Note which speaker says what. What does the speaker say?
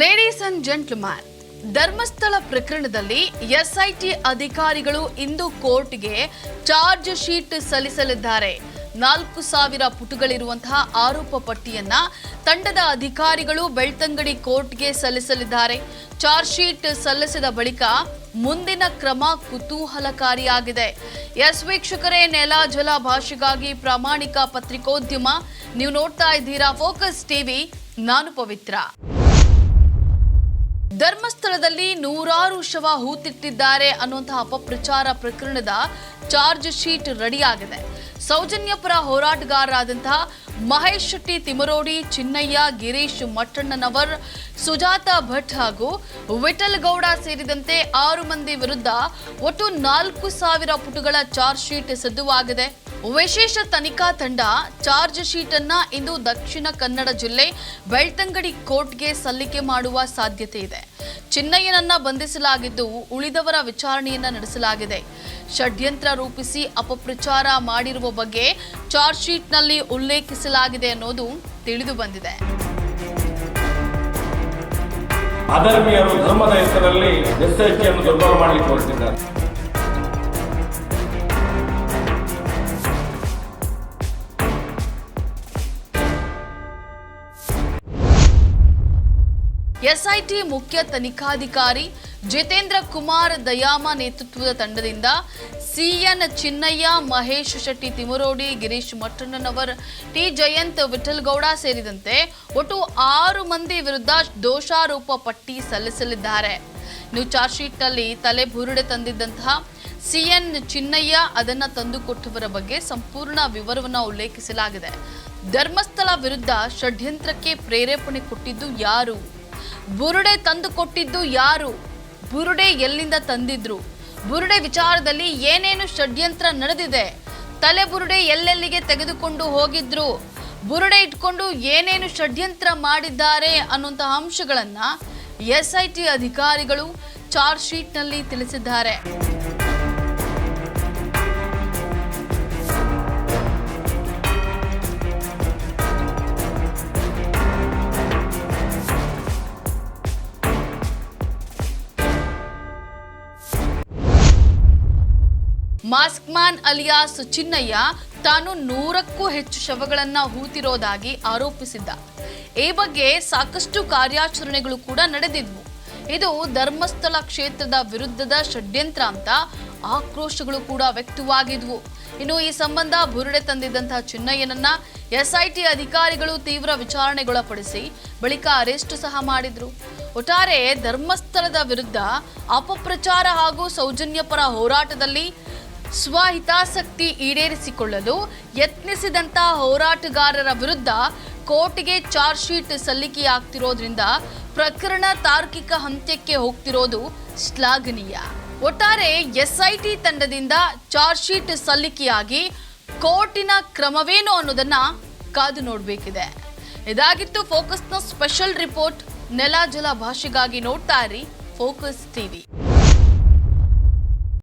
Speaker 1: Ladies and gentleman Dharmasthala ಪ್ರಕರಣದಲ್ಲಿ SIT ಅಧಿಕಾರಿಗಳು ಇಂದು ಕೋರ್ಟ್ಗೆ ಚಾರ್ಜ್ ಶೀಟ್ ಸಲ್ಲಿಸಲಿದ್ದಾರೆ. ನಾಲ್ಕು ಸಾವಿರ ಪುಟಗಳಿರುವಂತಹ ಆರೋಪ ಪಟ್ಟಿಯನ್ನ ತಂಡದ ಅಧಿಕಾರಿಗಳು ಬೆಳ್ತಂಗಡಿ ಕೋರ್ಟ್ಗೆ ಸಲ್ಲಿಸಲಿದ್ದಾರೆ. ಚಾರ್ಜ್ ಶೀಟ್ ಸಲ್ಲಿಸಿದ ಬಳಿಕ ಮುಂದಿನ ಕ್ರಮ ಕುತೂಹಲಕಾರಿಯಾಗಿದೆ. ಎಸ್ ವೀಕ್ಷಕರೇ, ನೆಲ ಜಲ ಭಾಷೆಗಾಗಿ ಪ್ರಾಮಾಣಿಕ ಪತ್ರಿಕೋದ್ಯಮ. ನೀವು ನೋಡ್ತಾ ಇದ್ದೀರಾ ಫೋಕಸ್ ಟಿವಿ, ನಾನು ಪವಿತ್ರ. ಧರ್ಮಸ್ಥಳದಲ್ಲಿ ನೂರಾರು ಶವ ಹೂತಿಟ್ಟಿದ್ದಾರೆ ಅನ್ನುವಂತಹ ಅಪಪ್ರಚಾರ ಪ್ರಕರಣದ ಚಾರ್ಜ್ ಶೀಟ್ ರೆಡಿಯಾಗಿದೆ. ಸೌಜನ್ಯ ಪರ ಹೋರಾಟಗಾರರಾದಂತಹ ಮಹೇಶ್ ಶೆಟ್ಟಿ ತಿಮರೋಡಿ ಚಿನ್ನಯ್ಯ, ಗಿರೀಶ್ ಮಟ್ಟಣ್ಣನವರ್, ಸುಜಾತ ಭಟ್ ಹಾಗೂ ವಿಠಲ್ ಗೌಡ ಸೇರಿದಂತೆ ಆರು ಮಂದಿ ವಿರುದ್ಧ ಒಟ್ಟು ನಾಲ್ಕು ಸಾವಿರ ಪುಟಗಳ ಚಾರ್ಜ್ ಶೀಟ್ ಸಿದ್ಧವಾಗಿದೆ. ವಿಶೇಷ ತನಿಖಾ ತಂಡ ಚಾರ್ಜ್ ಶೀಟ್ ಅನ್ನ ಇಂದು ದಕ್ಷಿಣ ಕನ್ನಡ ಜಿಲ್ಲೆ ಬೆಳ್ತಂಗಡಿ ಕೋರ್ಟ್ಗೆ ಸಲ್ಲಿಕೆ ಮಾಡುವ ಸಾಧ್ಯತೆ ಇದೆ. ಚಿನ್ನಯ್ಯನನ್ನ ಬಂಧಿಸಲಾಗಿದ್ದು ಉಳಿದವರ ವಿಚಾರಣೆಯನ್ನ ನಡೆಸಲಾಗಿದೆ. ಷಡ್ಯಂತ್ರ ರೂಪಿಸಿ ಅಪಪ್ರಚಾರ ಮಾಡಿರುವ ಬಗ್ಗೆ ಚಾರ್ಜ್ ಶೀಟ್ನಲ್ಲಿ ಉಲ್ಲೇಖಿಸಲಾಗಿದೆ ಅನ್ನೋದು ತಿಳಿದು ಬಂದಿದೆ.
Speaker 2: ಧರ್ಮದ ಹೆಸರಲ್ಲಿ ದುರ್ಬಲ
Speaker 1: ಎಸ್ಐಟಿ ಮುಖ್ಯ ತನಿಖಾಧಿಕಾರಿ ಜಿತೇಂದ್ರ ಕುಮಾರ್ ದಯಾಮ ನೇತೃತ್ವದ ತಂಡದಿಂದ ಸಿಎನ್ ಚಿನ್ನಯ್ಯ, ಮಹೇಶ್ ಶೆಟ್ಟಿ, ತಿಮರೋಡಿ, ಗಿರೀಶ್ ಮಟ್ಟಣ್ಣನವರ್, ಟಿ ಜಯಂತ್ ವಿಠಲ್ಗೌಡ ಸೇರಿದಂತೆ ಒಟ್ಟು ಆರು ಮಂದಿ ವಿರುದ್ಧ ದೋಷಾರೋಪ ಪಟ್ಟಿ ಸಲ್ಲಿಸಲಿದ್ದಾರೆ. ಇನ್ನು ಚಾರ್ಜ್ ಶೀಟ್ನಲ್ಲಿ ತಲೆ ಬುರುಡೆ ತಂದಿದ್ದಂತಹ ಸಿಎನ್ ಚಿನ್ನಯ್ಯ ಅದನ್ನ ತಂದುಕೊಟ್ಟವರ ಬಗ್ಗೆ ಸಂಪೂರ್ಣ ವಿವರವನ್ನು ಉಲ್ಲೇಖಿಸಲಾಗಿದೆ. ಧರ್ಮಸ್ಥಳ ವಿರುದ್ಧ ಷಡ್ಯಂತ್ರಕ್ಕೆ ಪ್ರೇರೇಪಣೆ ಕೊಟ್ಟಿದ್ದು ಯಾರು? ಬುರುಡೆ ತಂದು ಕೊಟ್ಟಿದ್ದು ಯಾರು? ಬುರುಡೆ ಎಲ್ಲಿಂದ ತಂದಿದ್ರು? ಬುರುಡೆ ವಿಚಾರದಲ್ಲಿ ಏನೇನು ಷಡ್ಯಂತ್ರ ನಡೆದಿದೆ? ತಲೆ ಬುರುಡೆ ಎಲ್ಲೆಲ್ಲಿಗೆ ತೆಗೆದುಕೊಂಡು ಹೋಗಿದ್ರು? ಬುರುಡೆ ಇಟ್ಕೊಂಡು ಏನೇನು ಷಡ್ಯಂತ್ರ ಮಾಡಿದ್ದಾರೆ ಅನ್ನುವಂತಹ ಅಂಶಗಳನ್ನ ಎಸ್ಐಟಿ ಅಧಿಕಾರಿಗಳು ಚಾರ್ಜ್ ಶೀಟ್ನಲ್ಲಿ ತಿಳಿಸಿದ್ದಾರೆ. ಮಾಸ್ಕ್ ಮ್ಯಾನ್ ಅಲಿಯಾಸ್ ಚಿನ್ನಯ್ಯ ತಾನು ನೂರಕ್ಕೂ ಹೆಚ್ಚು ಶವಗಳನ್ನು ಹೂತಿರೋದಾಗಿ ಆರೋಪಿಸಿದ್ದ. ಈ ಬಗ್ಗೆ ಸಾಕಷ್ಟು ಕಾರ್ಯಾಚರಣೆಗಳು ಕೂಡ ನಡೆದಿದ್ವು. ಇದು ಧರ್ಮಸ್ಥಳ ಕ್ಷೇತ್ರದ ವಿರುದ್ಧದ ಷಡ್ಯಂತ್ರ ಅಂತ ಆಕ್ರೋಶಗಳು ಕೂಡ ವ್ಯಕ್ತವಾಗಿದ್ವು. ಇನ್ನು ಈ ಸಂಬಂಧ ಬುರುಡೆ ತಂದಿದ್ದಂತಹ ಚಿನ್ನಯ್ಯನನ್ನ ಎಸ್ಐಟಿ ಅಧಿಕಾರಿಗಳು ತೀವ್ರ ವಿಚಾರಣೆಗೊಳಪಡಿಸಿ ಬಳಿಕ ಅರೆಸ್ಟ್ ಸಹ ಮಾಡಿದ್ರು. ಒಟ್ಟಾರೆ ಧರ್ಮಸ್ಥಳದ ವಿರುದ್ಧ ಅಪಪ್ರಚಾರ ಹಾಗೂ ಸೌಜನ್ಯಪರ ಹೋರಾಟದಲ್ಲಿ ಸ್ವಹಿತಾಸಕ್ತಿ ಈಡೇರಿಸಿಕೊಳ್ಳಲು ಯತ್ನಿಸಿದಂತ ಹೋರಾಟಗಾರರ ವಿರುದ್ಧ ಕೋರ್ಟ್ಗೆ ಚಾರ್ಜ್ ಶೀಟ್ ಸಲ್ಲಿಕೆಯಾಗ್ತಿರೋದ್ರಿಂದ ಪ್ರಕರಣ ತಾರ್ಕಿಕ ಹಂತ್ಯಕ್ಕೆ ಹೋಗ್ತಿರೋದು ಶ್ಲಾಘನೀಯ. ಒಟ್ಟಾರೆ ಎಸ್ಐಟಿ ತಂಡದಿಂದ ಚಾರ್ಜ್ ಶೀಟ್ ಸಲ್ಲಿಕೆಯಾಗಿ ಕೋರ್ಟಿನ ಕ್ರಮವೇನು ಅನ್ನೋದನ್ನ ಕಾದು ನೋಡಬೇಕಿದೆ. ಇದಾಗಿತ್ತು ಫೋಕಸ್ನ ಸ್ಪೆಷಲ್ ರಿಪೋರ್ಟ್. ನೆಲ ಜಲ ಭಾಷೆಗಾಗಿ ನೋಡ್ತಾ ಇರಿ ಫೋಕಸ್ ಟಿವಿ.